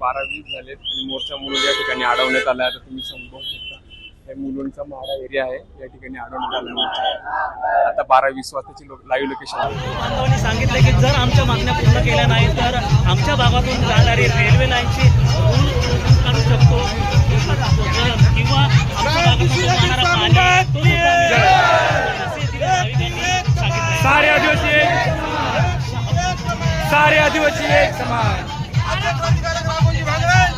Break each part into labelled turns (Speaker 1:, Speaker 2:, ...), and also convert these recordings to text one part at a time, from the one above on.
Speaker 1: बारा वीस झालेत आणि मोर्चा म्हणून या ठिकाणी अडवण्यात आला आता तुम्ही समजू शकता हे मुलुंडचा माडा एरिया आहे. या ठिकाणी अडवण्यात आला मोर्चा आता बारा वीस वाजताची लाईव्ह लोकेशन
Speaker 2: बांधवांनी सांगितलं की जर आमच्या मागण्या पूर्ण केल्या नाही तर आमच्या भागातून जाणारी रेल्वे लाईनची शकतो. जर- किंवा.
Speaker 3: सारे आदिवासी एक. सारे आदिवासी एक. समान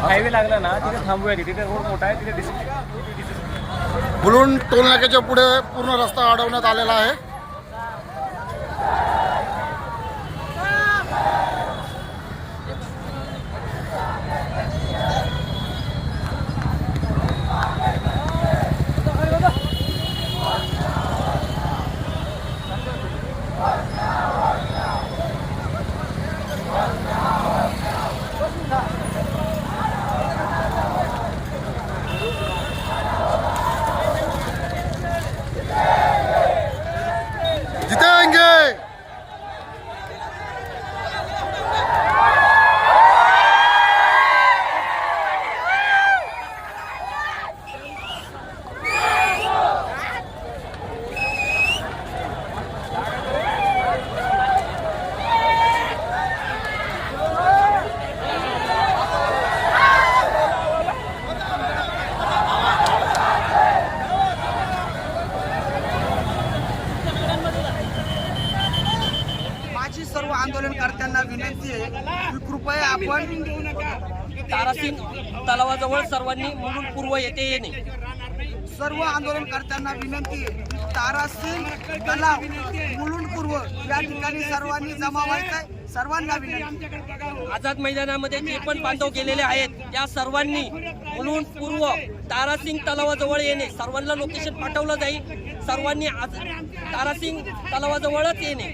Speaker 2: highway लागला ना तिथे थांबूया तिथे रोड मोठा आहे तिथे
Speaker 4: मुलुंड टोलनाक्याच्या पुढे पूर्ण रस्ता अडवण्यात आलेला आहे.
Speaker 5: Thank. सर्व आंदोलनकर्त्यांना विनंती आहे की कृपया आपण
Speaker 6: तारासिंग तलावाजवळ सर्वांनी म्हणून पूर्व येथे येणे
Speaker 5: सर्व आंदोलनकर्त्यांना विनंती आहे तारासिंग तलाव मुलुंड पूर्व या ठिकाणी सर्वांनी जमा व्हायचं आहे. सर्वांना विनंती.
Speaker 6: आझाद मैदानामध्ये जे पण बांधव गेलेले आहेत त्या सर्वांनी म्हणून पूर्व तारासिंग तलावाजवळ येणे सर्वांना लोकेशन पाठवलं जाईल. सर्वांनी आज तारासिंग तलावाजवळच येणे.